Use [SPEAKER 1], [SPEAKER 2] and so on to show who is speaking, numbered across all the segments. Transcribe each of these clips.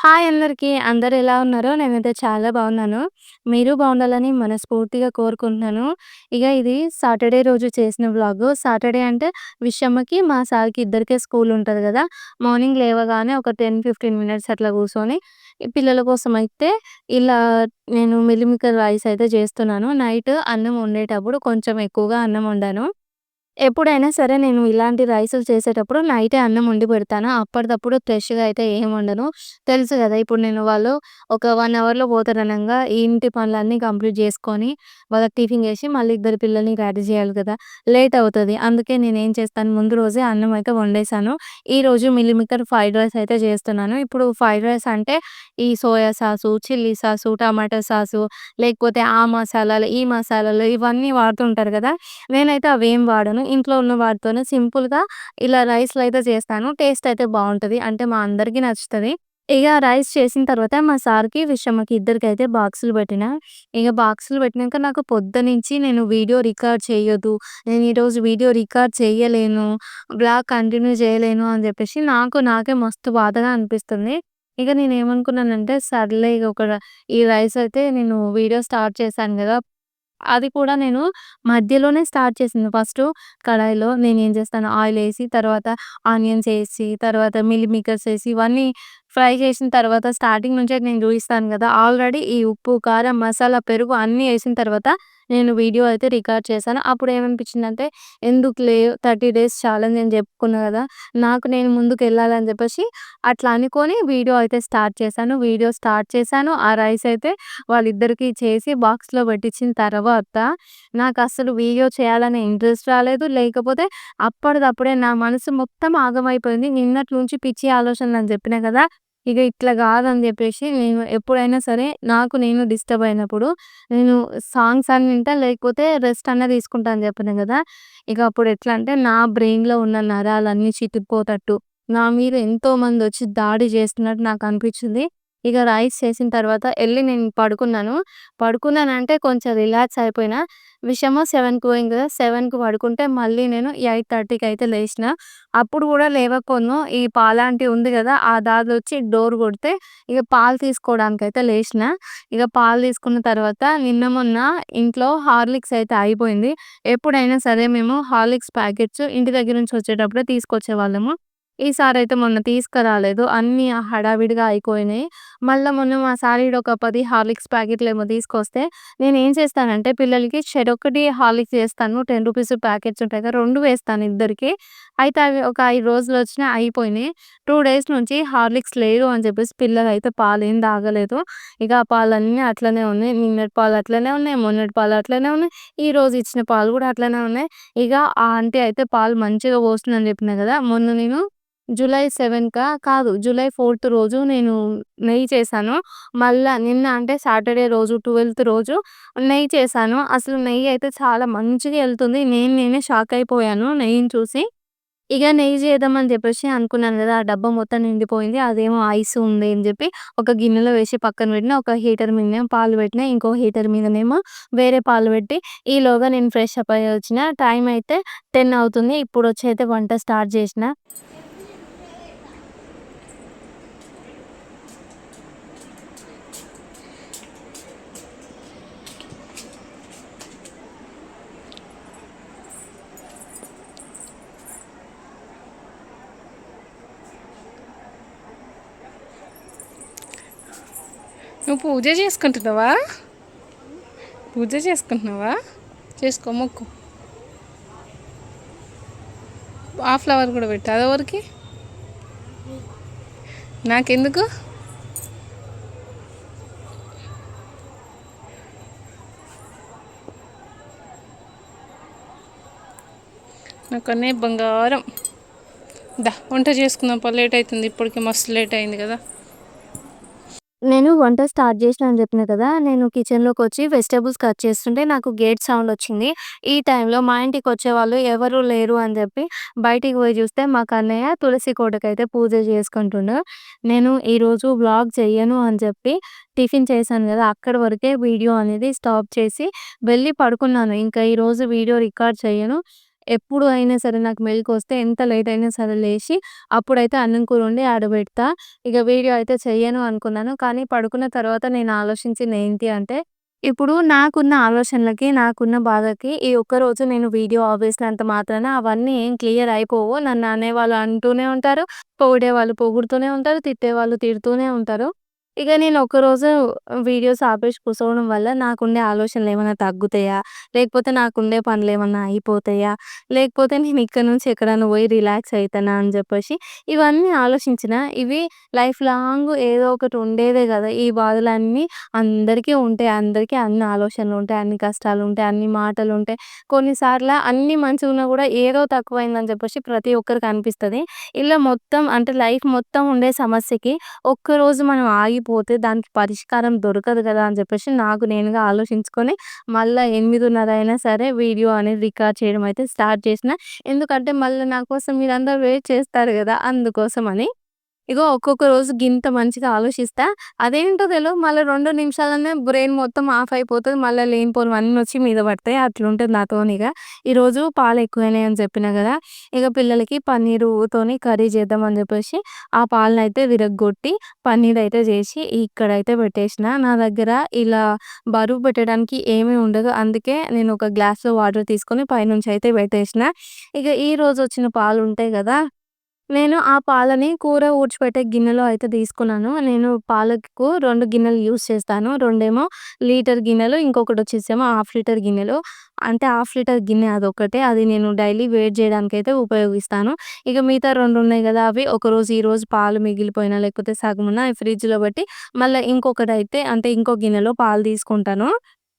[SPEAKER 1] Hi అందరికీ. అందరు ఎలా ఉన్నారో నేనైతే చాలా బాగున్నాను. మీరు బాగుండాలని మనస్ఫూర్తిగా కోరుకుంటున్నాను. ఇక ఇది సాటర్‌డే రోజు చేసిన వ్లాగు. సాటర్‌డే అంటే విషమ్మకి, మా సార్‌కి ఇద్దరికే స్కూల్ ఉంటుంది కదా మార్నింగ్ లేవగానే ఒక 10, 15 మినిట్స్ అట్లా కూర్చొని పిల్లల కోసం అయితే ఇలా నేను మిల్లిమికర్ రైస్ అయితే చేస్తున్నాను. నైట్ అన్నం వండేటప్పుడు కొంచెం ఎక్కువగా అన్నం వండాను. ఎప్పుడైనా సరే నేను ఇలాంటి రైసులు చేసేటప్పుడు నైటే అన్నం వండి పెడతాను. అప్పటిదప్పుడు ఫ్రెష్‌గా అయితే ఏం వండను. తెలుసు కదా ఇప్పుడు నేను వాళ్ళు ఒక వన్ అవర్‌లో పోతారనంగా ఈ ఇంటి పనులన్నీ కంప్లీట్ చేసుకొని వాళ్ళకి టిఫిన్ చేసి మళ్ళీ ఇద్దరు పిల్లల్ని రెడీ చేయాలి కదా లేట్ అవుతుంది అందుకే నేను ఏం చేస్తాను ముందు రోజే అన్నం అయితే వండేసాను. ఈరోజు మిల్లిమికర్ ఫ్రైడ్ రైస్ అయితే చేస్తున్నాను. ఇప్పుడు ఫ్రైడ్ రైస్ అంటే ఈ soya sauce, chilli sauce, tomato sauce లేకపోతే ఆ మసాలాలు, ఈ మసాలాలు ఇవన్నీ వాడుతుంటారు కదా నేనైతే అవేం వాడను. ఇంట్లో ఉన్న వాటితోనే సింపుల్‌గా ఇలా రైస్‌లో అయితే చేస్తాను. టేస్ట్ అయితే బాగుంటుంది అంటే మా అందరికీ నచ్చుతుంది ఇక రైస్ చేసిన తర్వాత మా సార్‌కి, విషమ్మకి ఇద్దరికైతే బాక్సులు పెట్టిన ఇక బాక్సులు పెట్టినాక నాకు పొద్దునుంచి నేను వీడియో రికార్డ్ చేయొద్దు. నేను ఈరోజు వీడియో రికార్డ్ చేయలేను. బ్లాగ్ కంటిన్యూ చేయలేను అని చెప్పేసి నాకు నాకే మస్తు బాధగా అనిపిస్తుంది. ఇక నేను ఏమనుకున్నానంటే సర్లే ఇక ఒక ఈ రైస్ అయితే నేను వీడియో స్టార్ట్ చేశాను కదా అది కూడా నేను మధ్యలోనే స్టార్ట్ చేసింది. ఫస్టు కడాయిలో నేనేం చేస్తాను ఆయిల్ వేసి తర్వాత ఆనియన్స్ వేసి తర్వాత మిల్లీ మేకర్స్ వేసి ఇవన్నీ ఫ్రై చేసిన తర్వాత స్టార్టింగ్ నుంచే నేను చూపిస్తాను కదా ఆల్రెడీ ఈ ఉప్పు, కారం, మసాలా, పెరుగు అన్నీ వేసిన తర్వాత నేను వీడియో అయితే రికార్డ్ చేశాను. అప్పుడు ఏమనిపించిందంటే ఎందుకులే 30 డేస్ ఛాలెంజ్ అని చెప్పుకున్నా కదా నాకు నేను ముందుకు వెళ్ళాలని చెప్పేసి అట్లా అనుకొని వీడియో అయితే స్టార్ట్ చేశాను. వీడియో స్టార్ట్ చేశాను. ఆ రైస్ అయితే వాళ్ళిద్దరికీ చేసి బాక్స్‌లో పెట్టించిన తర్వాత నాకు అసలు వీడియో చేయాలనే ఇంట్రెస్ట్ రాలేదు. లేకపోతే అప్పటిదప్పుడే నా మనసు మొత్తం ఆగమైపోయింది. నిన్నటి నుంచి పిచ్చి ఆలోచనలు అని చెప్పినా కదా ఇక ఇట్లా కాదని చెప్పేసి నేను ఎప్పుడైనా సరే నాకు నేను డిస్టర్బ్ అయినప్పుడు నేను సాంగ్స్ అని వింటా లేకపోతే రెస్ట్ అన్నా తీసుకుంటా అని చెప్పాను కదా. ఇక అప్పుడు ఎట్లా అంటే నా బ్రెయిన్‌లో ఉన్న నరాలన్నీ చితికిపోతట్టు, నా మీద ఎంతో మంది వచ్చి దాడి చేస్తున్నట్టు నాకు అనిపించింది. ఇక రైస్ చేసిన తర్వాత వెళ్ళి నేను పడుకున్నాను. పడుకున్నానంటే కొంచెం రిలాక్స్ అయిపోయినా. విషము 7కి పోయింది కదా సెవెన్కి పడుకుంటే మళ్ళీ నేను 8:30కి అయితే లేచిన అప్పుడు కూడా లేవకపోను ఈ పాలాంటీ ఉంది కదా ఆ దాదొచ్చి డోర్ కొడితే ఇక పాలు తీసుకోవడానికి అయితే లేచిన ఇక పాలు తీసుకున్న తర్వాత నిన్న మొన్న ఇంట్లో హార్లిక్స్ అయితే అయిపోయింది. ఎప్పుడైనా సరే మేము హార్లిక్స్ ప్యాకెట్స్ ఇంటి దగ్గర నుంచి వచ్చేటప్పుడే ఈసారి అయితే మొన్న తీసుకురాలేదు. అన్నీ హడావిడిగా అయిపోయినాయి. మళ్ళీ మొన్న మా సారీడు ఒక పది హార్లిక్స్ ప్యాకెట్లేమో తీసుకొస్తే నేను ఏం చేస్తానంటే పిల్లలకి చెరొక్కటి హార్లిక్స్ చేస్తాను. 10 రూపీస్ ప్యాకెట్స్ ఉంటాయి కదా! రెండు వేస్తాను ఇద్దరికీ. అయితే అవి ఒక ఐదు రోజులు వచ్చినా అయిపోయినాయి. టూ డేస్ నుంచి హార్లిక్స్ లేదు అని చెప్పేసి పిల్లలు అయితే పాలు ఏం తాగలేదు. ఇక ఆ పాలన్నీ అట్లనే ఉన్నాయి. నిన్నటి పాలు అట్లనే ఉన్నాయి. మొన్నటి పాలు అట్లనే ఉన్నాయి. ఈ రోజు ఇచ్చిన పాలు కూడా అట్లనే ఉన్నాయి. ఇక ఆ ఆంటీ అయితే పాలు మంచిగా పోస్తుందని చెప్పిన కదా మొన్న నేను జూలై సెవెన్కా కాదు జూలై ఫోర్త్ రోజు నేను నెయ్యి చేశాను. మళ్ళా నిన్న అంటే సాటర్‌డే రోజు 12థ్ రోజు నెయ్యి చేశాను. అసలు నెయ్యి అయితే చాలా మంచిగా వెళ్తుంది నేను నేనే షాక్ అయిపోయాను నెయ్యిని చూసి. ఇక నెయ్యి చేద్దామని చెప్పేసి అనుకున్నాను కదా ఆ డబ్బా మొత్తం నిండిపోయింది. అదేమో ఐస్ ఉంది అని చెప్పి ఒక గిన్నెలో వేసి పక్కన పెట్టిన. ఒక హీటర్ మీద పాలు పెట్టిన. ఇంకో హీటర్ మీదనేమో వేరే పాలు పెట్టి ఈలోగా నేను ఫ్రెష్ అప్ అయ్యి వచ్చిన. టైం అయితే 10 అవుతుంది. ఇప్పుడు వచ్చి అయితే వంట స్టార్ట్ చేసిన.
[SPEAKER 2] నువ్వు పూజ చేసుకుంటున్నావా? పూజ చేసుకుంటున్నావా? చేసుకో మొక్కు. ఆ ఫ్లవర్ కూడా పెట్టు. అది ఎవరికి? నాకెందుకు? నాకు అన్నీ బంగారం. దా వంట చేసుకుందాం లేట్ అవుతుంది. ఇప్పటికి మస్తు లేట్ అయింది కదా.
[SPEAKER 1] నేను వంట స్టార్ట్ చేసిన అని చెప్పిన కదా! నేను కిచెన్లోకి వచ్చి వెజిటేబుల్స్ కట్ చేస్తుంటే నాకు గేట్ సౌండ్ వచ్చింది. ఈ టైంలో మా ఇంటికి వచ్చేవాళ్ళు ఎవరు లేరు అని చెప్పి బయటికి పోయి చూస్తే మా కన్నయ్య తులసి కోటకైతే పూజ చేసుకుంటుండు. నేను ఈరోజు బ్లాగ్ చెయ్యను అని చెప్పి టిఫిన్ చేశాను కదా! అక్కడి వరకే వీడియో అనేది స్టాప్ చేసి వెళ్ళి పడుకున్నాను. ఇంకా ఈరోజు వీడియో రికార్డ్ చెయ్యను. ఎప్పుడు అయినా సరే నాకు మెలుకువొస్తే ఎంత లేట్ అయినా సరే లేచి అప్పుడైతే అన్నం కూర వండి ఆడబెడతా. ఇక వీడియో అయితే చెయ్యను అనుకున్నాను. కానీ పడుకున్న తర్వాత నేను ఆలోచించింది ఏంటి అంటే, ఇప్పుడు నాకున్న ఆలోచనలకి, నాకున్న బాధకి ఈ ఒక్కరోజు నేను వీడియో ఆపేసినంత మాత్రాన అవన్నీ ఏం క్లియర్ అయిపోవు. నన్ను అనేవాళ్ళు అంటూనే ఉంటారు. పొగిడేవాళ్ళు పొగుడుతూనే ఉంటారు. తిట్టేవాళ్ళు తిడుతూనే ఉంటారు. ఇక నేను ఒకరోజు వీడియోస్ ఆపేసి కూర్చోవడం వల్ల నాకుండే ఆలోచనలు ఏమైనా తగ్గుతాయా? లేకపోతే నాకుండే పనులేమన్నా అయిపోతాయా? లేకపోతే నేను ఇక్కడి నుంచి ఎక్కడైనా పోయి రిలాక్స్ అయితానా అని చెప్పేసి ఇవన్నీ ఆలోచించిన. ఇవి లైఫ్ లాంగ్ ఏదో ఒకటి ఉండేదే కదా! ఈ బాధలన్నీ అందరికీ ఉంటాయి. అందరికీ అన్ని ఆలోచనలు ఉంటాయి అన్ని కష్టాలు ఉంటాయి అన్ని మాటలు ఉంటాయి. కొన్నిసార్లు అన్ని మంచిగున్నా కూడా ఏదో తక్కువైందని చెప్పేసి ప్రతి ఒక్కరికి అనిపిస్తది. ఇలా మొత్తం అంటే లైఫ్ మొత్తం ఉండే సమస్యకి ఒక్కరోజు మనం ఆగి పోతే దానికి పరిష్కారం దొరకదు కదా! అని చెప్పేసి నాకు నేనుగా ఆలోచించుకొని మళ్ళా 8:30 అయినా సరే వీడియో అనేది రికార్డ్ చేయడం అయితే స్టార్ట్ చేసిన. ఎందుకంటే మళ్ళీ నా కోసం మీరందరూ వెయిట్ చేస్తారు కదా అందుకోసం అని ఇగో ఒక్కొక్క రోజు గింత మంచిగా ఆలోచిస్తా. అదేంటో తెలియదు మళ్ళీ రెండు నిమిషాలనే బ్రెయిన్ మొత్తం ఆఫ్ అయిపోతుంది మళ్ళీ లేనిపోను అన్నీ వచ్చి మీద పడతాయి. అట్లుంటుంది నాతోని ఇక ఈరోజు పాలు ఎక్కువైనాయి అని చెప్పిన కదా ఇక పిల్లలకి పన్నీరుతోని కర్రీ చేద్దాం అని చెప్పేసి ఆ పాలనైతే విరగ్గొట్టి పన్నీర్ అయితే చేసి ఇక్కడైతే పెట్టేసిన. నా దగ్గర ఇలా బరువు పెట్టడానికి ఏమీ ఉండదు. అందుకే నేను ఒక గ్లాస్‌లో వాటర్ తీసుకొని పైనుంచి అయితే పెట్టేసిన. ఇక ఈరోజు వచ్చిన పాలు ఉంటాయి కదా నేను ఆ పాలని కూర ఊడ్చిపెట్టే గిన్నెలో అయితే తీసుకున్నాను. నేను పాలకు రెండు గిన్నెలు యూజ్ చేస్తాను. రెండేమో లీటర్ గిన్నెలు. ఇంకొకటి వచ్చేసేమో హాఫ్ లీటర్ గిన్నెలు. అంటే హాఫ్ లీటర్ గిన్నె అదొక్కటే. అది నేను డైలీ వేడి చేయడానికైతే ఉపయోగిస్తాను. ఇక మిగతా రెండు ఉన్నాయి కదా అవి ఒకరోజు ఈరోజు పాలు మిగిలిపోయినా లేకపోతే సగమున్నా ఫ్రిడ్జ్‌లో పెట్టి ఇంకొకటి అయితే అంటే ఇంకో గిన్నెలో పాలు తీసుకుంటాను.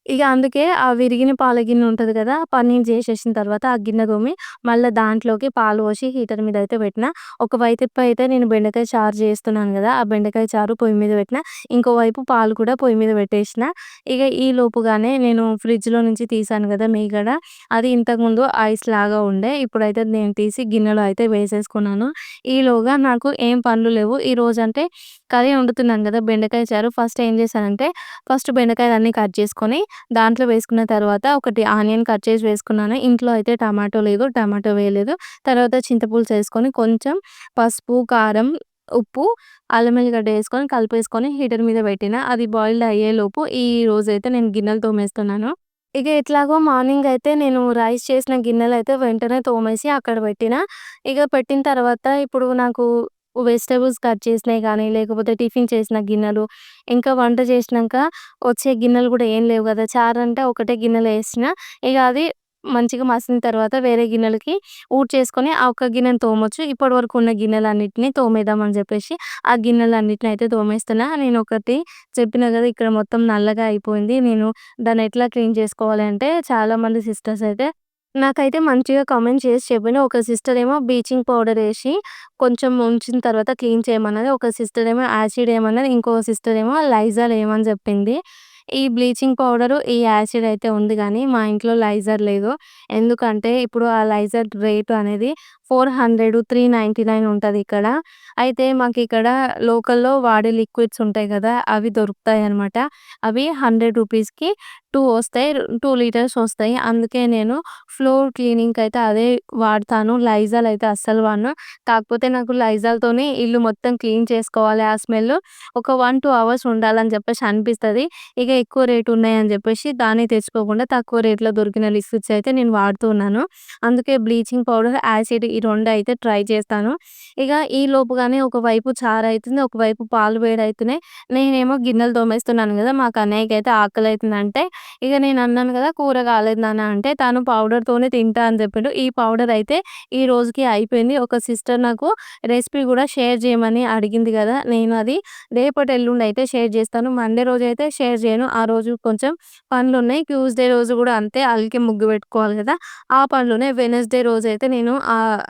[SPEAKER 1] ఇక అందుకే ఆ విరిగిన పాల గిన్నె ఉంటుంది కదా పన్నీర్ చేసేసిన తర్వాత ఆ గిన్నె తోమి మళ్ళీ దాంట్లోకి పాలు పోసి హీటర్ మీద అయితే పెట్టిన. ఒక వైపు అయితే నేను బెండకాయ చారు చేస్తున్నాను కదా ఆ బెండకాయ చారు పొయ్యి మీద పెట్టిన. ఇంకోవైపు పాలు కూడా పొయ్యి మీద పెట్టేసిన. ఇక ఈ లోపుగానే నేను ఫ్రిడ్జ్‌లో నుంచి తీసాను కదా మీగడ. అది ఇంతకుముందు ఐస్ లాగా ఉండే. ఇప్పుడైతే నేను తీసి గిన్నెలో అయితే వేసేసుకున్నాను. ఈలోగా నాకు ఏం పనులు లేవు. ఈరోజంటే కర్రీ వండుతున్నాను కదా బెండకాయ చారు. ఫస్ట్ ఏం చేశానంటే ఫస్ట్ బెండకాయలన్నీ కట్ చేసుకొని దాంట్లో వేసుకున్న తర్వాత ఒకటి ఆనియన్ కట్ చేసి వేసుకున్నాను. ఇంట్లో అయితే టమాటో లేదు. టమాటో వేయలేదు. తర్వాత చింతపులుసు వేసుకొని కొంచెం పసుపు, కారం, ఉప్పు, అల్లం ఎల్లిగడ్డ వేసుకొని కలిపేసుకొని హీటర్ మీద పెట్టిన. అది బాయిల్డ్ అయ్యేలోపు ఈ రోజైతే నేను గిన్నెలు తోమేస్తున్నాను. ఇక ఎట్లాగో మార్నింగ్ అయితే నేను రైస్ చేసిన గిన్నెలు అయితే వెంటనే తోమేసి అక్కడ పెట్టిన. ఇక పెట్టిన తర్వాత ఇప్పుడు నాకు వెజిటేబుల్స్ కట్ చేసినాయి కానీ లేకపోతే టిఫిన్ చేసిన గిన్నెలు, ఇంకా వంట చేసినాక వచ్చే గిన్నెలు కూడా ఏం లేవు గదా! చారంటే ఒకటే గిన్నెలో వేసిన ఇక అది మంచిగా మసిన తర్వాత వేరే గిన్నెలకి ఊడ్చేసుకొని ఆ ఒక్క గిన్నెని తోమొచ్చు. ఇప్పటి వరకు ఉన్న గిన్నెలన్నిటిని తోమేద్దామని చెప్పేసి ఆ గిన్నెలన్నిటిని అయితే తోమేస్తున్నా. ఒకటి చెప్పిన కదా ఇక్కడ మొత్తం నల్లగా అయిపోయింది. నేను దాన్ని ఎట్లా క్లీన్ చేసుకోవాలి అంటే చాలామంది సిస్టర్స్ అయితే నాకైతే మంచిగా కామెంట్ చేసి చెప్పింది ఒక సిస్టర్ ఏమో బ్లీచింగ్ పౌడర్ ఏసి కొంచెం ఉంచిన తర్వాత క్లీన్ చేయమన్నది. ఒక సిస్టర్ ఏమో యాసిడ్ ఏయమన్నది. ఇంకో సిస్టర్ ఏమో లైజాల్ ఏయమని చెప్పింది. ఈ బ్లీచింగ్ పౌడరు, ఈ యాసిడ్ అయితే ఉంది గానీ మా ఇంట్లో లైజర్ లేదు. ఎందుకంటే ఇప్పుడు ఆ లైజర్ రేటు అనేది four hundred three ninety nine ఉంటుంది ఇక్కడ అయితే మాకు ఇక్కడ లోకల్‌లో వాడే లిక్విడ్స్ ఉంటాయి కదా అవి దొరుకుతాయి అనమాట అవి 100 రూపీస్‌కి టూ వస్తాయి. టూ లీటర్స్ వస్తాయి. అందుకే నేను ఫ్లోర్ క్లీనింగ్‌కయితే అదే వాడతాను. లైజాల్ అయితే అస్సలు వాడను. కాకపోతే నాకు లైజాల్తోనే ఇల్లు మొత్తం క్లీన్ చేసుకోవాలి. ఆ స్మెల్ ఒక 1, 2 అవర్స్ ఉండాలని చెప్పేసి అనిపిస్తుంది ఇక ఎక్కువ రేట్ ఉన్నాయని చెప్పేసి దాన్ని తెచ్చుకోకుండా తక్కువ రేట్‌లో దొరికిన లిక్విడ్స్ అయితే నేను వాడుతున్నాను అందుకే బ్లీచింగ్ పౌడర్, యాసిడ్ రెండు అయితే ట్రై చేస్తాను. ఇక ఈ లోపుగానే ఒకవైపు చారైతుంది. ఒకవైపు పాలు వేడైతున్నాయి. నేనేమో గిన్నెలు తోమేస్తున్నాను కదా మాకు అన్నయ్యకి అయితే ఆకలి అవుతుంది అంటే ఇక నేను అన్నాను కదా కూర కాలేదు నాన్న అంటే తను పౌడర్‌తోనే తింటా అని చెప్పిండు. ఈ పౌడర్ అయితే ఈ రోజుకి అయిపోయింది. ఒక సిస్టర్ నాకు రెసిపీ కూడా షేర్ చేయమని అడిగింది కదా నేను అది రేపటి, ఎల్లుండి అయితే షేర్ చేస్తాను. మండే రోజు అయితే షేర్ చేయను. ఆ రోజు కొంచెం పనులున్నాయి. ట్యూస్‌డే రోజు కూడా అంతే అలికి ముగ్గు పెట్టుకోవాలి కదా ఆ పనులునే వెనస్డే రోజు అయితే నేను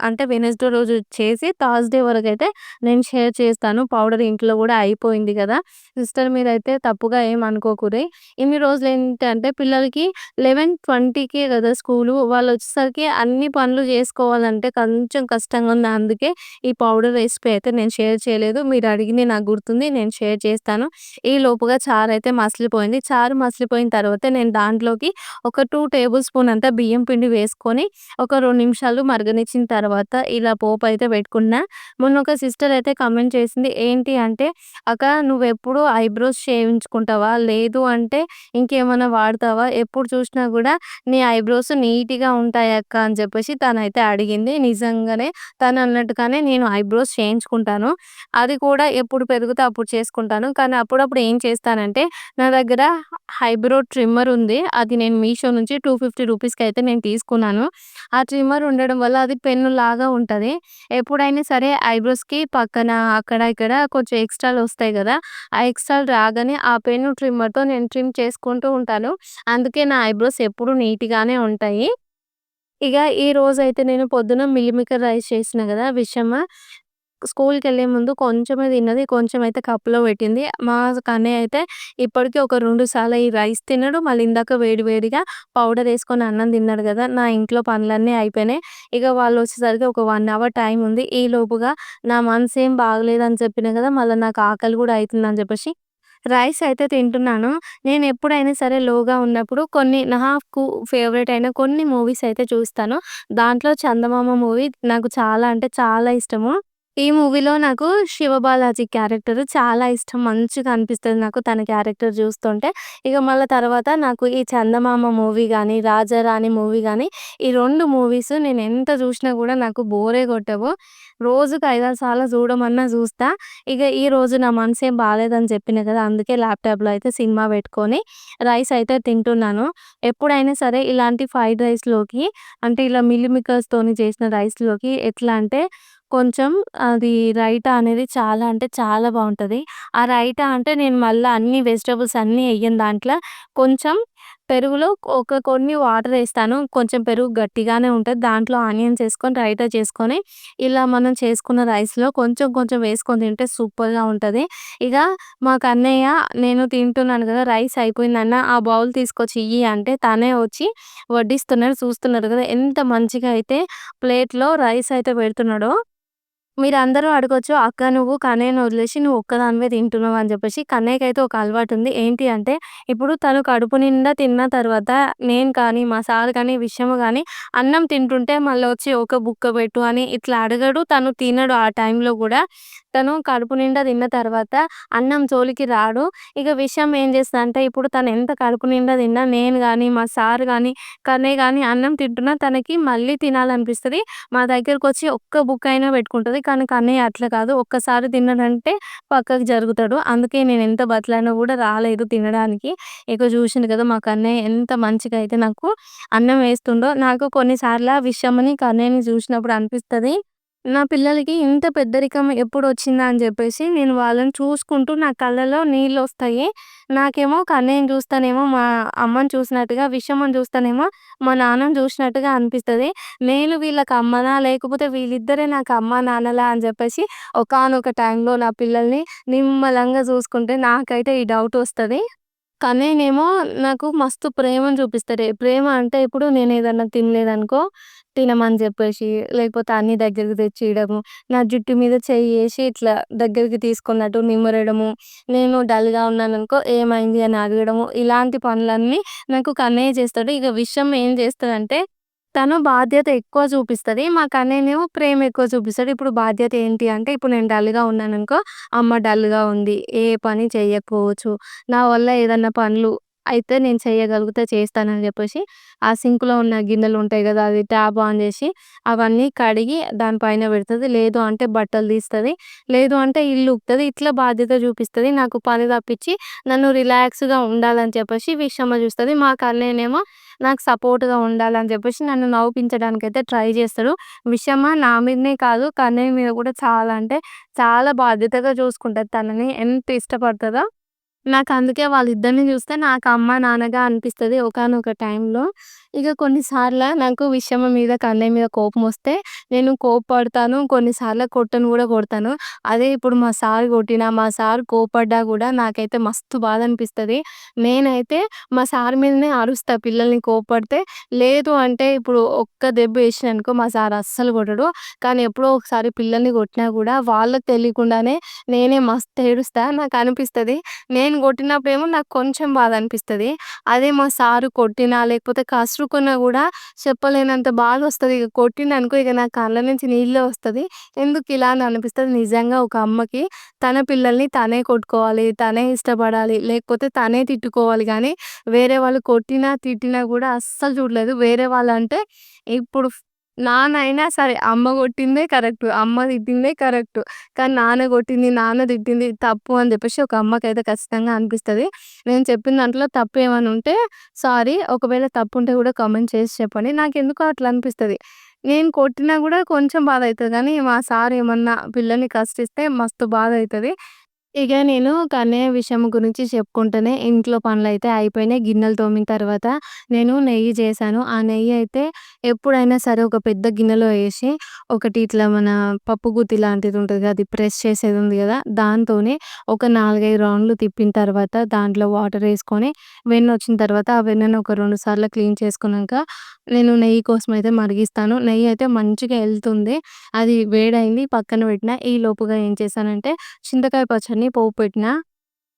[SPEAKER 1] అంటే వెనస్డే రోజు చేసి థర్స్‌డే వరకు అయితే నేను షేర్ చేస్తాను. పౌడర్ ఇంట్లో కూడా అయిపోయింది కదా సిస్టర్ మీరైతే తప్పుగా ఏం అనుకోకూరే ఇన్ని రోజులేంటంటే పిల్లలకి లెవెన్ ట్వంటీకే కదా స్కూలు. వాళ్ళు వచ్చేసరికి అన్ని పనులు చేసుకోవాలంటే కొంచెం కష్టంగా ఉంది. అందుకే ఈ పౌడర్ రెసిపీ అయితే నేను షేర్ చేయలేదు. మీరు అడిగింది నాకు గుర్తుంది. నేను షేర్ చేస్తాను. ఈ లోపుగా చారైతే మసిలిపోయింది. చారు మసిలిపోయిన తర్వాత నేను దాంట్లోకి ఒక టూ టేబుల్ స్పూన్ అంతా బియ్యం పిండి వేసుకొని ఒక రెండు నిమిషాలు మరగనిచ్చిన తర్వాత తర్వాత ఇలా పోపయితే పెట్టుకున్నా. మొన్న ఒక సిస్టర్ అయితే కామెంట్ చేసింది. ఏంటి అంటే "అక్క నువ్వెప్పుడు ఐబ్రోస్ చేయించుకుంటావా? లేదు అంటే ఇంకేమైనా వాడతావా? ఎప్పుడు చూసినా కూడా నీ ఐబ్రోస్ నీట్‌గా ఉంటాయక్క" అని చెప్పేసి తనైతే అడిగింది. నిజంగానే తను అన్నట్టుగానే నేను ఐబ్రోస్ చేయించుకుంటాను. అది కూడా ఎప్పుడు పెరిగితే అప్పుడు చేసుకుంటాను. కానీ అప్పుడప్పుడు ఏం చేస్తానంటే నా దగ్గర ఐబ్రో ట్రిమ్మర్ ఉంది. అది నేను మీషో నుంచి టూ ఫిఫ్టీ రూపీస్కి అయితే నేను తీసుకున్నాను. ఆ ట్రిమ్మర్ ఉండడం వల్ల అది పెన్ను లాగా ఉంటుంది ఎప్పుడైనా సరే ఐబ్రోస్‌కి పక్కన అక్కడ ఇక్కడ కొంచెం ఎక్స్‌ట్రాలొస్తాయి కదా ఆ ఎక్స్‌ట్రాలు రాగానే ఆ పెన్ను ట్రిమ్మర్‌తో నేను ట్రిమ్ చేసుకుంటూ ఉంటాను. అందుకే నా ఐబ్రోస్ ఎప్పుడు నీట్‌గానే ఉంటాయి. ఇక ఈ రోజు అయితే నేను పొద్దున మిల్ రైస్ రైస్ చేసినా విషమ స్కూల్కి వెళ్ళే ముందు కొంచెమే తిన్నది. కొంచెం అయితే కప్పులో పెట్టింది. మా కన్నయ్య అయితే ఇప్పటికీ ఒక రెండు సార్లు ఈ రైస్ తిన్నాడు మళ్ళీ ఇందాక వేడివేడిగా పౌడర్ వేసుకొని అన్నం తిన్నాడు కదా నా ఇంట్లో పనులన్నీ అయిపోయినాయి. ఇక వాళ్ళు వచ్చేసరికి ఒక వన్ అవర్ టైం ఉంది. ఈ లోపుగా నా మనసు ఏం బాగలేదని చెప్పిన కదా మళ్ళీ నాకు ఆకలి కూడా అవుతుంది అని చెప్పేసి రైస్ అయితే తింటున్నాను. నేను ఎప్పుడైనా సరే లోగా ఉన్నప్పుడు కొన్ని నాకు ఫేవరెట్ అయిన కొన్ని మూవీస్ అయితే చూస్తాను. దాంట్లో 'చందమామ' మూవీ నాకు చాలా అంటే చాలా ఇష్టము. ఈ మూవీలో నాకు శివబాలాజీ క్యారెక్టర్ చాలా ఇష్టం. మంచిగా అనిపిస్తుంది నాకు తన క్యారెక్టర్ చూస్తుంటే. ఇక మళ్ళీ తర్వాత నాకు ఈ 'చందమామ' మూవీ కానీ 'రాజారాణి' మూవీ కానీ ఈ రెండు మూవీస్ నేను ఎంత చూసినా కూడా నాకు బోరే కొట్టవు. రోజుకి 5, 6 సార్లు చూడమన్నా చూస్తా. ఈ రోజు నా మనసు ఏం బాగాలేదని చెప్పిన కదా అందుకే ల్యాప్‌టాప్‌లో అయితే సినిమా పెట్టుకొని రైస్ అయితే తింటున్నాను. ఎప్పుడైనా సరే ఇలాంటి ఫ్రైడ్ రైస్‌లోకి అంటే ఇలా మిల్ చేసిన రైస్‌లోకి ఎట్లా అంటే కొంచెం అది రైటా అనేది చాలా అంటే చాలా బాగుంటుంది ఆ రైటా అంటే నేను మళ్ళీ అన్ని వెజిటబుల్స్ అన్నీ వేయను దాంట్లో కొంచెం పెరుగులో ఒక కొన్ని వాటర్ వేస్తాను కొంచెం పెరుగు గట్టిగానే ఉంటుంది దాంట్లో ఆనియన్స్ వేసుకొని రైతా చేసుకొని ఇలా మనం చేసుకున్న రైస్‌లో కొంచెం కొంచెం వేసుకొని తింటే సూపర్‌గా ఉంటుంది ఇక మా కన్నయ్య నేను తింటున్నాను కదా రైస్ అయిపోయిందన్న ఆ బౌల్ తీసుకొచ్చి ఇయ్యి అంటే తనే వచ్చి వడ్డిస్తున్నాడు. చూస్తున్నారు కదా ఎంత మంచిగా అయితే ప్లేట్‌లో రైస్ అయితే పెడుతున్నాడో. మీరందరూ అడగొచ్చు "అక్క నువ్వు కన్నయ్యను వదిలేసి నువ్వు ఒక్కదానివే తింటున్నావు" అని చెప్పేసి. కన్నయ్యకైతే ఒక అలవాటు ఉంది ఏంటి అంటే ఇప్పుడు తను కడుపు నిండా తిన్న తర్వాత నేను కానీ, మా సార్ కానీ, విషయం కానీ అన్నం తింటుంటే మళ్ళా వచ్చి ఒక బుక్క పెట్టు అని ఇట్లా అడగడు. తను తినడు ఆ టైంలో కూడా తను కడుపు నిండా తిన్న తర్వాత అన్నం జోలికి రాడు. ఇక విషయం ఏం చేస్తదంటే ఇప్పుడు తను ఎంత కడుపు నిండా తిన్నా నేను కానీ మా సార్ కానీ కన్నయ్య కానీ అన్నం తింటున్నా తనకి మళ్ళీ తినాలనిపిస్తుంది మా దగ్గరకొచ్చి ఒక్క బుక్ అయినా పెట్టుకుంటుంది కానీ కన్నయ్య అట్లా కాదు. ఒక్కసారి తిన్నాడంటే పక్కకు జరుగుతాడు. అందుకే నేను ఎంత బతలైనా కూడా రాలేదు తినడానికి. ఇక చూసిండు కదా మా కన్నయ్య ఎంత మంచిగా అయితే నాకు అన్నం వేస్తుండో. నాకు కొన్నిసార్లు ఆ విషమ్మని, కన్నయ్యని చూసినప్పుడు అనిపిస్తుంది నా పిల్లలకి ఇంత పెద్దరికం ఎప్పుడు వచ్చిందా అని చెప్పేసి నేను వాళ్ళని చూసుకుంటూ నా కళ్ళలో నీళ్ళు వస్తాయి నాకేమో కన్నయ్యని చూస్తానేమో మా అమ్మని చూసినట్టుగా, విషమ్మని చూస్తానేమో మా నాన్నని చూసినట్టుగా అనిపిస్తుంది నేను వీళ్ళకి అమ్మనా? లేకపోతే వీళ్ళిద్దరే నాకు అమ్మ నాన్నలా అని చెప్పేసి ఒకానొక టైంలో నా పిల్లల్ని నిమ్మలంగా చూసుకుంటే నాకైతే ఈ డౌట్ వస్తుంది కానీ కన్నయ్యనేమో నాకు మస్తు ప్రేమను చూపిస్తాడు. ప్రేమ అంటే ఇప్పుడు నేనేదన్నా తినలేదనుకో తినమని చెప్పేసి, లేకపోతే అన్నీ దగ్గరికి తెచ్చియడము, నా జుట్టు మీద చెయ్యేసి ఇట్లా దగ్గరికి తీసుకున్నట్టు నిమరడము, నేను డల్‌గా ఉన్నాననుకో ఏమైంది అని అడగడము, ఇలాంటి పనులన్నీ నాకు కన్నయ్య చేస్తాడు. ఇక విషయం ఏం చేస్తదంటే తను బాధ్యత ఎక్కువ చూపిస్తది. మా కన్నయ్యనేమో ప్రేమ ఎక్కువ చూపిస్తాడు. ఇప్పుడు బాధ్యత ఏంటి అంటే ఇప్పుడు నేను డల్‌గా ఉన్నాననుకో అమ్మ డల్‌గా ఉంది. ఏ పని చేయకపోవచ్చు నా వల్ల ఏదన్నా పనులు అయితే నేను చేయగలిగితే చేస్తానని చెప్పేసి ఆ సింక్‌లో ఉన్న గిన్నెలు ఉంటాయి కదా అది ట్యాబ్ ఆన్ చేసి అవన్నీ కడిగి దానిపైన పెడుతుంది లేదు అంటే బట్టలు తీస్తుంది లేదు అంటే ఇల్లు ఊకుతది. ఇట్లా బాధ్యత చూపిస్తుంది నాకు పని తప్పించి నన్ను రిలాక్స్‌గా ఉండాలని చెప్పేసి విషమ చూస్తుంది మా కన్నయ్యనేమో నాకు సపోర్ట్‌గా ఉండాలని చెప్పేసి నన్ను నవ్వించడానికైతే ట్రై చేస్తాడు. విషమ నా మీదనే కాదు కన్నయ్య మీద కూడా చాలా అంటే చాలా బాధ్యతగా చూసుకుంటుంది తనని. ఎంత ఇష్టపడుతుందో నాకందుకే వాళ్ళిద్దరిని చూస్తే నాకు అమ్మ, నాన్నగా అనిపిస్తది ఒకానొక టైంలో. ఇక కొన్నిసార్లు నాకు విషయం మీద, కన్నయ్య మీద కోపం వస్తే నేను కోప్పడతాను. కొన్నిసార్లు కొట్టను కూడా కొడతాను. అదే ఇప్పుడు మా సార్ కొట్టినా, మా సార్ కోపడ్డా కూడా నాకైతే మస్తు బాధ అనిపిస్తుంది నేనైతే మా సార్ మీదనే అరుస్తా పిల్లల్ని కోపడితే లేదు అంటే ఇప్పుడు ఒక్క దెబ్బ వేసినాను అనుకో మా సార్ అస్సలు కొట్టడు. కానీ ఎప్పుడో ఒకసారి పిల్లల్ని కొట్టినా కూడా వాళ్ళకి తెలియకుండానే నేనే మస్తు ఏడుస్తా. అనిపిస్తుంది నేను కొట్టినప్పుడేమో నాకు కొంచెం బాధ అనిపిస్తుంది అదే మా సారు కొట్టినా, లేకపోతే కసురుకున్నా కూడా చెప్పలేనంత బాగా వస్తుంది ఇక కొట్టిండనుకో ఇక నా కళ్ళ నుంచి నీళ్ళే వస్తది. ఇలా అని అనిపిస్తుంది నిజంగా ఒక అమ్మకి తన పిల్లల్ని తనే కొట్టుకోవాలి. తనే ఇష్టపడాలి. లేకపోతే తనే తిట్టుకోవాలి కానీ వేరే వాళ్ళు కొట్టినా, తిట్టినా కూడా అస్సలు చూడలేదు. వేరే వాళ్ళంటే ఇప్పుడు ఫ్ నాన్న అయినా సరే అమ్మ కొట్టిందే కరెక్టు. అమ్మ తిట్టిందే కరెక్టు. కానీ నాన్న కొట్టింది, నాన్న తిట్టింది తప్పు అని చెప్పేసి ఒక అమ్మకైతే ఖచ్చితంగా అనిపిస్తది. నేను చెప్పిన దాంట్లో తప్పేమన్నా ఉంటే సారీ. ఒకవేళ తప్పుంటే కూడా కామెంట్ చేసి చెప్పండి. నాకెందుకో అట్లా అనిపిస్తది. నేను కొట్టినా కూడా కొంచెం బాధ అవుతుంది కానీ మా సార్ ఏమన్నా పిల్లల్ని కసిరిస్తే మస్తు బాధ అవుతుంది ఇక నేను కన్నయ్య విషయం గురించి చెప్పుకుంటూనే ఇంట్లో పనులైతే అయిపోయినాయి. గిన్నెలు తోమిన తర్వాత నేను నెయ్యి చేశాను. ఆ నెయ్యి అయితే ఎప్పుడైనా సరే ఒక పెద్ద గిన్నెలో వేసి ఒకటి ఇట్లా మన పప్పు గుత్తి లాంటిది ఉంటుంది కదా! అది ప్రెస్ చేసేది ఉంది కదా దాంతోనే ఒక 4, 5 రౌండ్‌లు తిప్పిన తర్వాత దాంట్లో వాటర్ వేసుకొని వెన్న వచ్చిన తర్వాత ఆ వెన్నను ఒక రెండు సార్లు క్లీన్ చేసుకున్నాక నేను నెయ్యి కోసం అయితే మరిగిస్తాను. నెయ్యి అయితే మంచిగా వెళ్తుంది అది వేడైంది పక్కన పెట్టిన ఈ లోపుగా ఏం చేశానంటే చింతకాయ పచ్చడిని పోపు పెట్టిన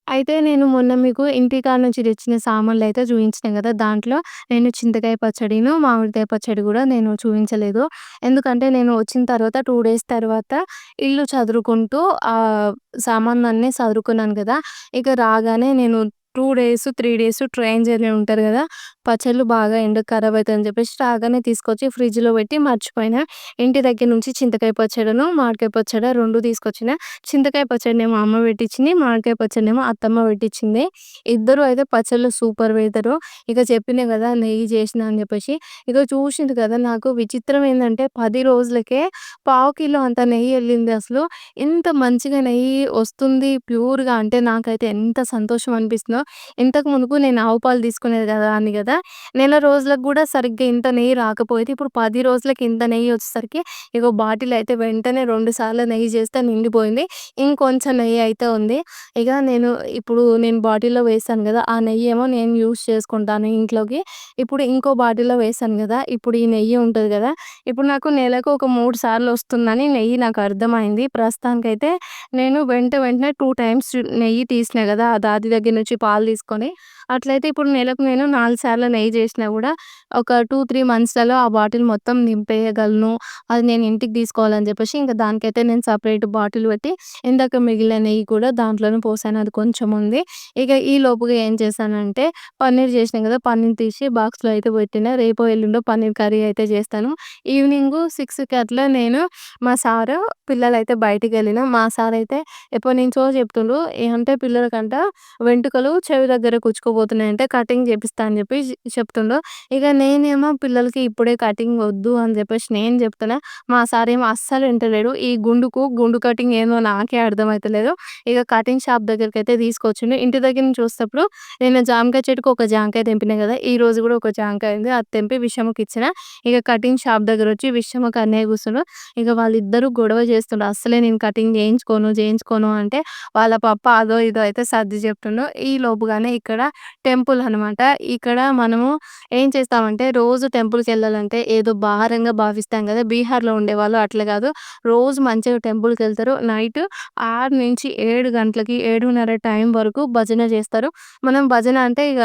[SPEAKER 1] అయితే నేను మొన్న మీకు ఇంటికాడ నుంచి తెచ్చిన సామాన్లు అయితే చూయించిన కదా దాంట్లో నేను చింతకాయ పచ్చడిను, మామిడికాయ పచ్చడి కూడా నేను చూపించలేదు. ఎందుకంటే నేను వచ్చిన తర్వాత టూ డేస్ తర్వాత ఇల్లు చదురుకుంటూ సామాన్లు సామాన్లన్నీ సదురుకున్నాను కదా ఇక రాగానే నేను two days, three days train journey ఉంటారు కదా పచ్చళ్ళు బాగా ఎండ ఖరాబ్ అవుతుందని చెప్పేసి రాగానే తీసుకొచ్చి ఫ్రిడ్జ్‌లో పెట్టి మర్చిపోయిన ఇంటి దగ్గర నుంచి చింతకాయ పచ్చడను మామిడికాయ పచ్చడ రెండు తీసుకొచ్చిన. చింతకాయ పచ్చడినేమో అమ్మ పెట్టించింది మామిడికాయ పచ్చడినేమో అత్తమ్మ పెట్టించింది ఇద్దరు అయితే పచ్చళ్ళు సూపర్ పెడతారు. ఇక చెప్పినా కదా నెయ్యి చేసినా అని చెప్పేసి ఇక చూసింది కదా! నాకు విచిత్రం ఏంటంటే పది రోజులకే పావు కిలో అంత నెయ్యి వెళ్ళింది అసలు. ఎంత మంచిగా నెయ్యి వస్తుంది ప్యూర్‌గా అంటే నాకైతే ఎంత సంతోషం అనిపిస్తుందో. ఇంతకు ముందుకు నేను ఆవు పాలు తీసుకునేది కదా అని కదా నెల రోజులకు కూడా సరిగ్గా ఇంత నెయ్యి రాకపోయేది. ఇప్పుడు పది రోజులకి ఇంత నెయ్యి వచ్చేసరికి ఇగో బాటిల్ అయితే వెంటనే రెండు సార్లు నెయ్యి చేస్తే నిండిపోయింది. ఇంకొంచెం నెయ్యి అయితే ఉంది. ఇక నేను ఇప్పుడు నేను బాటిల్‌లో వేసాను కదా ఆ నెయ్యి ఏమో నేను యూజ్ చేసుకుంటాను ఇంట్లోకి. ఇప్పుడు ఇంకో బాటిల్‌లో వేసాను కదా ఇప్పుడు ఈ నెయ్యి ఉంటుంది కదా ఇప్పుడు నాకు నెలకు ఒక మూడు సార్లు వస్తుందని నెయ్యి నాకు అర్థమైంది. ప్రస్తుతానికైతే నేను వెంట వెంటనే టూ టైమ్స్ నెయ్యి తీసినా కదా ఆ దాది దగ్గర నుంచి పాలు తీసుకొని. అట్లయితే ఇప్పుడు నెలకు నేను నాలుగు సార్లు నెయ్యి చేసినా కూడా ఒక 2, 3 మంత్స్‌లలో ఆ బాటిల్ మొత్తం నింపేయగలను. అది నేను ఇంటికి తీసుకోవాలని చెప్పేసి ఇంక దానికైతే నేను సపరేట్ బాటిల్ పెట్టి ఇందాక మిగిలిన నెయ్యి కూడా దాంట్లోనే పోసాను. అది కొంచెం ఉంది. ఇక ఈ లోపుగా ఏం చేశానంటే పన్నీర్ చేసినా కదా పన్నీర్ తీసి బాక్స్‌లో అయితే పెట్టిన రేపు ఎల్లుండో పన్నీర్ కర్రీ అయితే చేస్తాను. ఈవినింగ్ సిక్స్కి అట్లా నేను మా సారు, పిల్లలైతే వెళ్ళిన మా సార్ అయితే ఎప్పటి నుంచో చెప్తుండ్రు. అంటే పిల్లలకంట వెంట్రుకలు చెవి దగ్గర కుచ్చుకోపోతున్నాయంట కటింగ్ చేపిస్తా అని చెప్పి చెప్తుండు. ఇక నేనేమో పిల్లలకి ఇప్పుడే కటింగ్ వద్దు అని చెప్పేసి నేను చెప్తున్నా. మా సార్ ఏమో అస్సలు వింటలేడు. ఈ గుండుకు గుండు కటింగ్ ఏందో నాకే అర్థమవుతలేదు ఇక కటింగ్ షాప్ దగ్గరికి అయితే తీసుకొచ్చిండు. ఇంటి దగ్గర నుంచి వస్తప్పుడు నేను జామకాయ చెట్టుకు ఒక జామకాయ తెంపినా గదా! ఈరోజు కూడా ఒక జామకాయ ఉంది. అది తెంపి విషమకిచ్చిన. ఇక కటింగ్ షాప్ దగ్గరొచ్చి విషముకి అన్నయ్య కూర్చుండు. ఇక వాళ్ళిద్దరూ గొడవ చేస్తుండ్రు. అస్సలే నేను కటింగ్ చేయించుకోను, చేయించుకోను అంటే వాళ్ళ పప్ప అదో ఇదో అయితే సర్ది చెప్తుండు. ఈ లోపుగానే ఇక్కడ టెంపుల్ అనమాట. ఇక్కడ మనము ఏం చేస్తామంటే రోజు టెంపుల్‌కెళ్ళాలంటే ఏదో భారంగా భావిస్తాం కదా బీహార్‌లో ఉండేవాళ్ళు అట్లా కాదు రోజు మంచిగా టెంపుల్‌కెళ్తారు. నైట్ 6-7 గంటలకి, 7:30 టైం వరకు భజన చేస్తారు. మనం భజన అంటే ఇక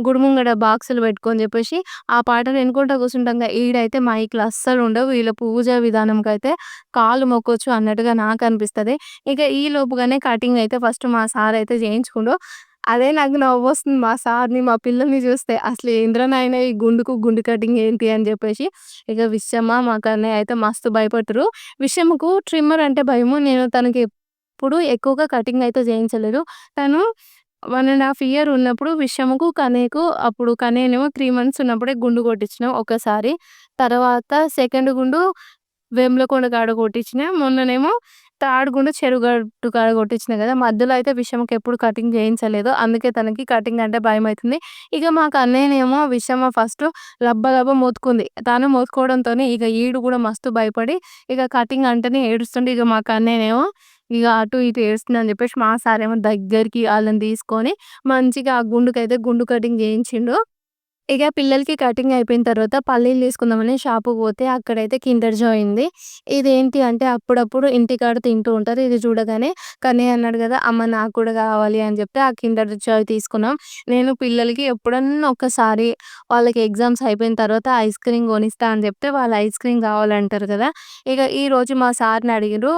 [SPEAKER 1] గుడి ముంగట బాక్సులు పెట్టుకొని చెప్పేసి ఆ పాటలు కూర్చుంటాం కదా ఈడైతే మైక్‌లు అస్సలుండవు. వీళ్ళ పూజ విధానంకి అయితే కాలు మొక్కొచ్చు అన్నట్టుగా నాకు అనిపిస్తుంది ఇక ఈ లోపుగానే కటింగ్ అయితే ఫస్ట్ మా సార్ అయితే చేయించుకుండు. అదే నాకు నవ్వొస్తుంది మా సార్‌ని, మా పిల్లల్ని చూస్తే. అసలు ఏందిరా నాయనా ఈ గుండుకు గుండు కటింగ్ ఏంటి అని జెప్పేసి. ఇక విషమ, మా కన్నయ్య అయితే మస్తు భయపడ్డారు. విషమకు ట్రిమ్మర్ అంటే భయము. నేను తనకి ఎప్పుడు ఎక్కువగా కటింగ్ అయితే చేయించలేదు. తను 1 ½ ఇయర్ ఉన్నప్పుడు విషమకు, కన్నయ్యకు అప్పుడు కన్నయ్యనేమో 3 మంత్స్ ఉన్నప్పుడే గుండు కొట్టించిన ఒకసారి. తర్వాత సెకండ్ గుండు వేములకొండ కాడ కొట్టించిన. మొన్ననేమో థర్డ్ చెరువు గట్టు కాడ కొట్టించిన కదా! మధ్యలో అయితే విషమకి ఎప్పుడు కటింగ్ చేయించలేదు. అందుకే తనకి కటింగ్ అంటే భయం అవుతుంది ఇక మాకు అన్నయ్యనేమో విషమ ఫస్ట్ లబ్బ లబ్బ మొత్తుకుంది. తను మొత్తుకోవడంతోనే ఇక ఈడు కూడా మస్తు భయపడి ఇక కటింగ్ అంటేనే ఏడుస్తుండే. ఇక మాకు అన్నయ్యనేమో ఇక అటు ఇటు ఏడుస్తుందని చెప్పేసి మా సారేమో దగ్గరికి వాళ్ళని తీసుకొని మంచిగా ఆ గుండుకైతే గుండు కటింగ్ చేయించిండు. ఇక పిల్లలకి కటింగ్ అయిపోయిన తర్వాత పల్లీలు తీసుకుందామని షాపుకి పోతే అక్కడైతే కిండర్ జాయ్ ఉంది. ఇదేంటి అంటే అప్పుడప్పుడు ఇంటికాడ తింటూ ఉంటారు. ఇది చూడగానే కన్నయ్య అన్నాడు కదా! అమ్మ నాకు కూడా కావాలి అని చెప్తే ఆ కిండర్ జాయ్ తీసుకున్నాం. నేను పిల్లలకి ఎప్పుడన్నా ఒక్కసారి వాళ్ళకి ఎగ్జామ్స్ అయిపోయిన తర్వాత ఐస్ క్రీమ్ కొనిస్తా అని చెప్తే వాళ్ళు ఐస్ క్రీమ్ కావాలంటారు కదా! ఇక ఈ రోజు మా సార్‌ని అడిగారు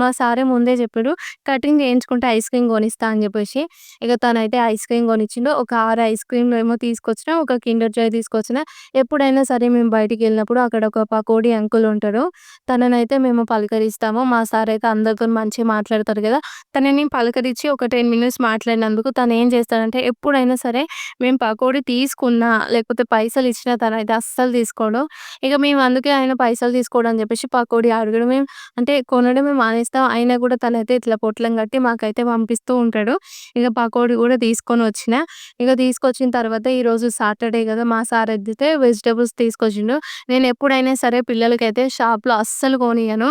[SPEAKER 1] మా సారే ముందే చెప్పిండు. కటింగ్ చేయించుకుంటే ఐస్ క్రీమ్ కొనిస్తా అని చెప్పేసి. ఇక తనైతే ఐస్ క్రీమ్ కొనిచ్చిండు. ఒక ఆరు ఐస్ క్రీమ్‌లేమో తీసుకొచ్చిన. ఒక కిండర్ జాయ్ తీసుకొచ్చిన. ఎప్పుడైనా సరే మేము బయటికెళ్ళినప్పుడు అక్కడ ఒక పకోడీ అంకుల్ ఉంటారు తననైతే మేము పలకరిస్తాము. మా సార్ అయితే అందరితో మంచిగా మాట్లాడతారు కదా! తనని పలకరించి ఒక 10 మినిట్స్ మాట్లాడినందుకు తను ఏం చేస్తాడంటే ఎప్పుడైనా సరే మేము పకోడీ తీసుకున్నా లేకపోతే పైసలు ఇచ్చినా తనైతే అస్సలు తీసుకోడు. ఇక మేము అందుకే ఆయన పైసలు తీసుకోవడం అని చెప్పేసి పకోడీ అడగడమే అంటే కొనడమే మానేస్తాం. అయినా కూడా తనైతే ఇట్లా పొట్లం కట్టి మాకైతే పంపిస్తూ ఉంటాడు. ఇక పకోడీ కూడా తీసుకొని వచ్చిన. ఇక తీసుకొచ్చిన తర్వాత ఈరోజు సాటర్డే కదా! మా సార్ అయితే వెజిటబుల్స్ తీసుకొచ్చిండు. నేను ఎప్పుడైనా సరే పిల్లలకైతే షాప్‌లో అస్సలు కొనియను.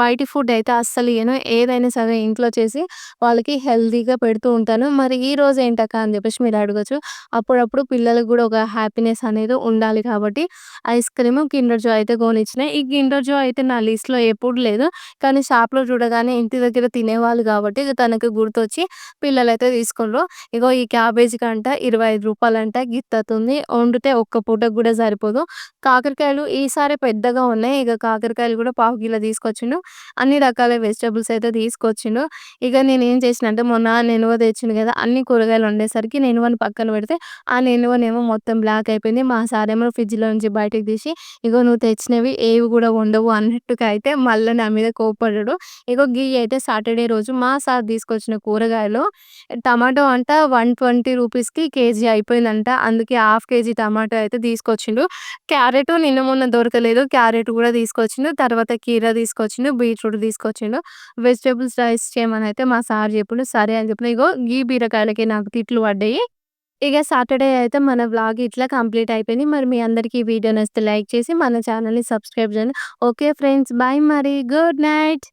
[SPEAKER 1] బయటి ఫుడ్ అయితే అస్సలు ఇయ్యను. ఏదైనా సరే ఇంట్లో చేసి వాళ్ళకి హెల్తీగా పెడుతూ ఉంటాను. మరి ఈ రోజు ఏంటక్కా అని చెప్పేసి మీరు అడగొచ్చు. అప్పుడప్పుడు పిల్లలకు కూడా ఒక హ్యాపీనెస్ అనేది ఉండాలి కాబట్టి ఐస్ క్రీమ్ కిండర్ జో అయితే కొనిచ్చిన. ఈ కిండర్ జో అయితే నా లిస్ట్‌లో ఎప్పుడు లేదు. కానీ షాప్‌లో చూడగానే ఇంటి దగ్గర తినేవాళ్ళు కాబట్టి తనకు గుర్తొచ్చి గుర్తొచ్చి పిల్లలైతే తీసుకుండ్రు. ఇగో ఈ క్యాబేజీ కంట ఇరవై ఐదు రూపాయలంట గిత్తతుంది. వండితే ఒక్క పూటకు కూడా సరిపోదు. కాకరకాయలు ఈసారి పెద్దగా ఉన్నాయి. ఇక కాకరకాయలు కూడా పావు కిలో తీసుకొచ్చిండు. అన్ని రకాల వెజిటబుల్స్ అయితే తీసుకొచ్చిండు. ఇక నేను ఏం చేసినా అంటే మొన్న నిల్వ తెచ్చిండు కదా! అన్ని కూరగాయలు వండేసరికి నెనువని పక్కన పెడితే ఆ నెనువనేమో మొత్తం బ్లాక్ అయిపోయింది. మా సారేమో ఫ్రిడ్జ్‌లో నుంచి బయటకు తీసి ఇగో నువ్వు తెచ్చినవి ఏవి కూడా ఉండవు అన్నట్టుగా అయితే మళ్ళీ నా మీద కోపడ్డాడు ఇగో గీ అయితే సాటర్డే రోజు మా సార్ తీసుకొచ్చిన కూరగాయలు టమాటో అంట 120 రూపీస్‌కి కేజీ అయిపోయిందంట. అందుకే హాఫ్ కేజీ కేజీ టమాటా అయితే తీసుకొచ్చిండు. క్యారెట్ నిన్న మొన్న దొరకలేదు. క్యారెట్ కూడా తీసుకొచ్చిండు. తర్వాత కీర తీసుకొచ్చిండు. బీట్రూట్ తీసుకొచ్చిండు. వెజిటేబుల్స్ రైస్ చేయమని అయితే మా సార్ చెప్పిండు. సరే అని చెప్పిన. ఇగో గీ బీరకాయలకి నాకు తిట్లు పడ్డాయి. ఇక సాటర్డే అయితే మన వ్లాగ్ ఇట్లా కంప్లీట్ అయిపోయింది. మరి మీ అందరికీ ఈ వీడియో నచ్చితే లైక్ చేసి మన ఛానల్ని సబ్స్క్రైబ్ చేయండి. Okay friends. బాయ్ మరి. Good night.